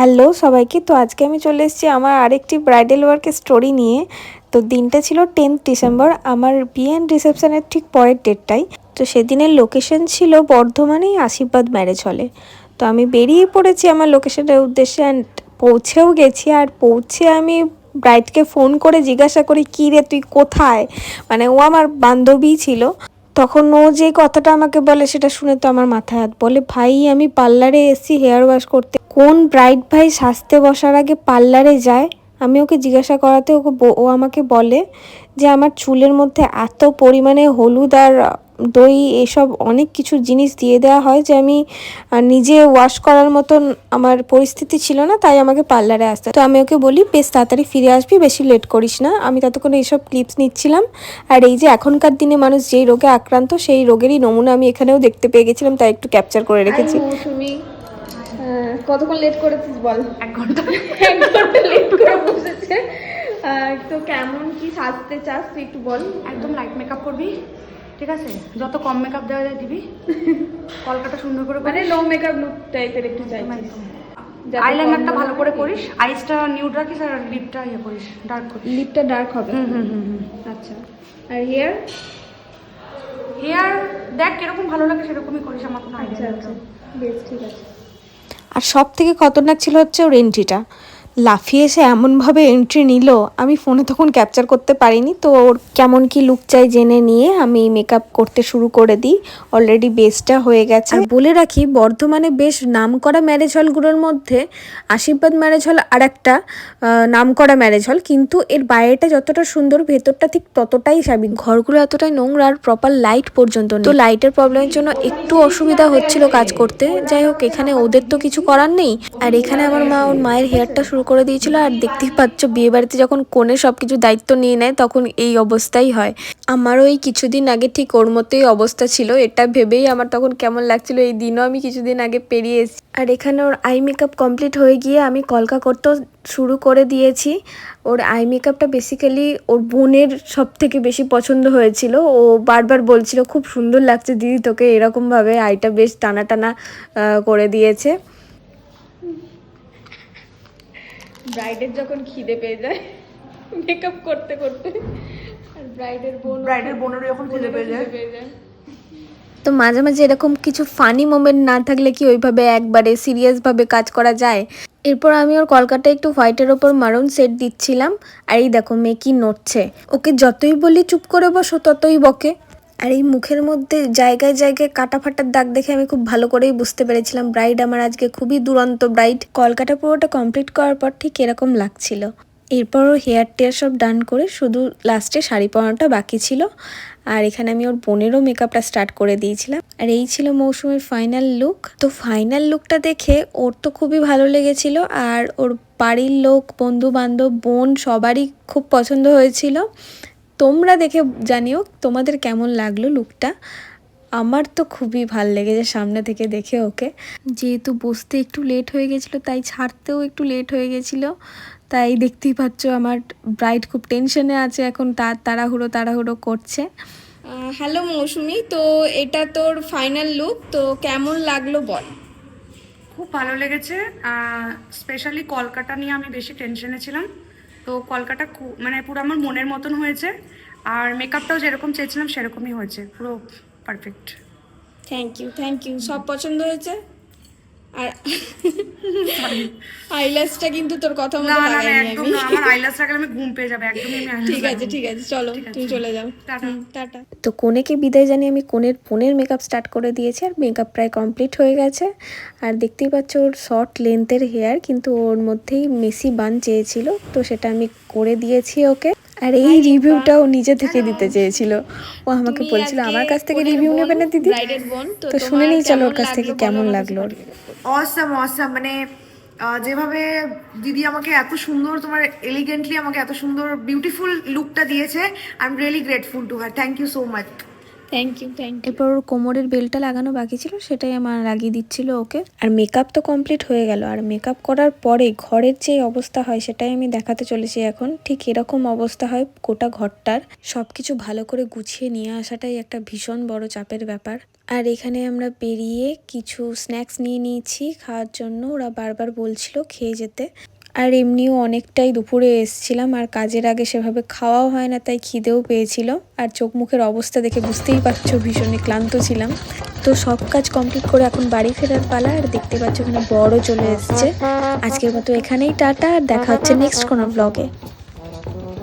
Hello সবাইকে, তো আজকে আমি চলে এসেছি আমার আরেকটি ব্রাইডাল ওয়ার্কের স্টোরি নিয়ে। তো দিনটা ছিল টেন্থ ডিসেম্বর আমার বিয়ে অ্যান্ড রিসেপশনের ঠিক পরের ডেটটাই তো সেদিনের লোকেশন ছিল বর্ধমানেই আশীর্বাদ ম্যারেজ হলে তো আমি বেরিয়ে পড়েছি আমার লোকেশনের উদ্দেশ্যে অ্যান্ড পৌঁছেও গেছি। আর পৌঁছে আমি ব্রাইডকে ফোন করে জিজ্ঞাসা করি, কী রে, তুই কোথায়? মানে ও আমার বান্ধবী ছিল। তখন ও যে কথাটা আমাকে বলে সেটা শুনে তো আমার মাথায় হাত বলে, ভাই, আমি পার্লারে এসেছি হেয়ার ওয়াশ করতে। কোন ব্রাইড ভাই সাজতে বসার আগে পার্লারে যায়, আমি ওকে জিজ্ঞাসা করাতে ওকে ও আমাকে বলে যে আমার চুলের মধ্যে এত পরিমাণে হলুদ আর দই এসব অনেক কিছু জিনিস দিয়ে দেওয়া হয় যে আমি নিজে ওয়াশ করার মতন আমার পরিস্থিতি ছিল না, তাই আমাকে পার্লারে আসতে। তো আমি ওকে বলি, বেশ, তাড়াতাড়ি ফিরে আসবি, বেশি লেট করিস না। আমি ততক্ষণে এইসব ক্লিপস নিচ্ছিলাম। আর এই যে এখনকার দিনে মানুষ যেই রোগে আক্রান্ত, সেই রোগেরই নমুনা আমি এখানেও দেখতে পেয়ে গেছিলাম, তাই একটু ক্যাপচার করে রেখেছি। কতক্ষণ লেট করেছিস বল? এক ঘণ্টা। এক ঘণ্টা লেট করে বসেছে। তো কেমন কি সাজতে চাস তুই একটু বল। একদম লাইট মেকআপ করবি ঠিক আছে? যত কম মেকআপ দেওয়া যায় দিবি। কলকাতা সুন্দর করে মানে লো মেকআপ লুক টাইপের একটু চাইছিস। আইলাইনারটা ভালো করে করিস। আইসটা নিউড রাখিস আর লিপটা ইয়ে করিস ডার্ক করিস। লিপটা ডার্ক হবে। হুম হুম হুম আচ্ছা। আর হেয়ার হেয়ার দেখ কীরকম ভালো লাগে সেরকমই করিস আমার কোনো আচ্ছা আইডিয়া আচ্ছা। বেশ ঠিক আছে। আর সব থেকে খতরনাক ছিল হচ্ছে ওর এন্ট্রিটা লাফিয়ে এসে এমনভাবে এন্ট্রি নিল আমি ফোনে তখন ক্যাপচার করতে পারিনি। তো ওর কেমন কি লুক চাই জেনে নিয়ে আমি মেকআপ করতে শুরু করে দিই। অলরেডি বেসটা হয়ে গেছে। বলে রাখি বর্ধমানে বেশ নামকরা ম্যারেজ হলগুলোর মধ্যে আশীর্বাদ ম্যারেজ হল আর একটা নামকরা ম্যারেজ হল কিন্তু এর বাইরেটা যতটা সুন্দর ভেতরটা ঠিক ততটাই স্বাভাবিক ঘরগুলো এতটাই নোংরা আর প্রপার লাইট পর্যন্ত তো লাইটের প্রবলেমের জন্য একটু অসুবিধা হচ্ছিল কাজ করতে। যাই হোক এখানে ওদের তো কিছু করার নেই। আর এখানে আমার মা ওর মায়ের হেয়ারটা শুরু করে দিয়েছিল আর দেখতেই পাচ্ছ বিয়ে বাড়িতে যখন কোণে সব কিছু দায়িত্ব নিয়ে নেয়, তখন এই অবস্থাই হয়। আমারও এই কিছুদিন আগে ঠিক ওর মতোই অবস্থা ছিল, এটা ভেবেই আমার তখন কেমন লাগছিল, এই দিনও আমি কিছুদিন আগে পেরিয়ে এসেছি। আর এখানে ওর আই মেকআপ কমপ্লিট হয়ে গিয়ে আমি কলকা করতেও শুরু করে দিয়েছি। ওর আই মেকআপটা বেসিক্যালি ওর বোনের সব থেকে বেশি পছন্দ হয়েছিল। ও বারবার বলছিল, খুব সুন্দর লাগছে দিদি, তোকে এরকমভাবে আইটা বেশ টানা টানা করে দিয়েছে। ব্রাইডের যখন খিদে পেয়ে যায় মেকআপ করতে করতে আর ব্রাইডের বোন ব্রাইডের বোনেরও যখন খুঁজে পেয়ে যায়। পেয়ে যায়। তো মাঝে মাঝে এরকম কিছু ফানি মোমেন্ট না থাকলে কি ওইভাবে একবারে সিরিয়াসভাবে কাজ করা যায়? এরপর আমি ওর কলকাতায় একটু হোয়াইটের ওপর মারুন সেট দিচ্ছিলাম আর এই দেখো মেয়ে কি নড়ছে। ওকে যতই বলি চুপ করে বসো ততই বকে। আর এই মুখের মধ্যে জায়গায় জায়গায় কাটা ফাটার দাগ দেখে আমি খুব ভালো করেই বুঝতে পেরেছিলাম। ব্রাইড আমার আজকে খুবই দুরন্ত ব্রাইড কলকাতা পুরোটা কমপ্লিট করার পর ঠিক এরকম লাগছিল। এরপর ওর হেয়ার টেয়ার সব ডান করে শুধু লাস্টে শাড়ি পরানোটা বাকি ছিল। আর এখানে আমি ওর বোনেরও মেকআপটা স্টার্ট করে দিয়েছিলাম। আর এই ছিল মৌসুমের ফাইনাল লুক তো ফাইনাল লুকটা দেখে ওর তো খুবই ভালো লেগেছিল। আর ওর বাড়ির লোক বন্ধু বান্ধব বোন সবারই খুব পছন্দ হয়েছিল। তোমরা দেখে জানিও তোমাদের কেমন লাগল লুকটা। আমার তো খুবই ভালো লেগেছে সামনে থেকে দেখে ওকে। যেহেতু বসতে একটু লেট হয়ে গেছিল, তাই ছাড়তেও একটু লেট হয়ে গেছিল। তাই দেখতেই পাচ্ছ আমার ব্রাইড খুব টেনশনে আছে এখন তার তাড়াহুড়ো তাড়াহুড়ো করছে। হ্যালো মৌসুমি, তো এটা তোর ফাইনাল লুক তো কেমন লাগল বল? খুব ভালো লেগেছে স্পেশালি কলকাতা নিয়ে আমি বেশি টেনশনে ছিলাম। তো কলকাতা মানে পুরো আমার মনের মতন হয়েছে। আর মেকআপটাও যেরকম চেয়েছিলাম সেরকমই হয়েছে, পুরো perfect thank you thank you সব পছন্দ হয়েছে? আর আইল্যাশটা কিন্তু তোর কথা মতো না না লাগাইনি একদম আমি। না আমার আইলাস রাখলে আমি ঘুম পেয়ে যাবে একদমই আমি ঠিক আছে ঠিক আছে চলো তুমি চলে যাও। টাটা। টাটা। তো কোনেকে বিদায় জানিয়ে আমি কোনের ফোনের মেকআপ স্টার্ট করে দিয়েছি আর মেকআপ প্রায় কমপ্লিট হয়ে গেছে। আর দেখতেই পাচ্ছ ওর শর্ট লেন্থের হেয়ার কিন্তু ওর মধ্যেই মেসি বান চেয়েছিল তো সেটা আমি করে দিয়েছি ওকে। আর এই রিভিউটাও নিজে থেকে দিতে চেয়েছিল। ও আমাকে বলছিল আমার কাছ থেকে রিভিউ নেবে না দিদি? তো শুনে নিই চলো ওর কাছ থেকে কেমন লাগল? অসম অসাম অসাম মানে যেভাবে দিদি আমাকে এত সুন্দর তোমার এলিগেন্টলি আমাকে এত সুন্দর বিউটিফুল লুকটা দিয়েছে I am really grateful to her thank you so much thank you thank you এরপর ওর কোমরের বেলটা লাগানো বাকি ছিল, সেটাই আমার লাগিয়ে দিচ্ছিল ওকে। আর মেকআপ তো কমপ্লিট হয়ে গেল, আর মেকআপ করার পরে ঘরের যে অবস্থা হয় সেটাই আমি দেখাতে চলেছি এখন। ঠিক এরকম অবস্থা হয় গোটা ঘরটার। সব কিছু ভালো করে গুছিয়ে নিয়ে আসাটাই একটা ভীষণ বড় চাপের ব্যাপার। আর এখানে আমরা বেরিয়ে কিছু স্ন্যাক্স নিয়ে নিয়েছি খাওয়ার জন্য। ওরা বারবার বলছিল খেয়ে যেতে। আর এমনিও অনেকটাই দুপুরে এসছিলাম, আর কাজের আগে সেভাবে খাওয়াও হয় না, তাই খিদেও পেয়েছিল। আর চোখ মুখের অবস্থা দেখে বুঝতেই পারছ, ভীষণই ক্লান্ত ছিলাম। তো সব কাজ কমপ্লিট করে এখন বাড়ি ফেরার পালা, আর দেখতে পাচ্ছ ওখানে বড় চলে এসছে। আজকের মতো এখানেই টাটা, আর দেখা হচ্ছে নেক্সট কোনো ব্লগে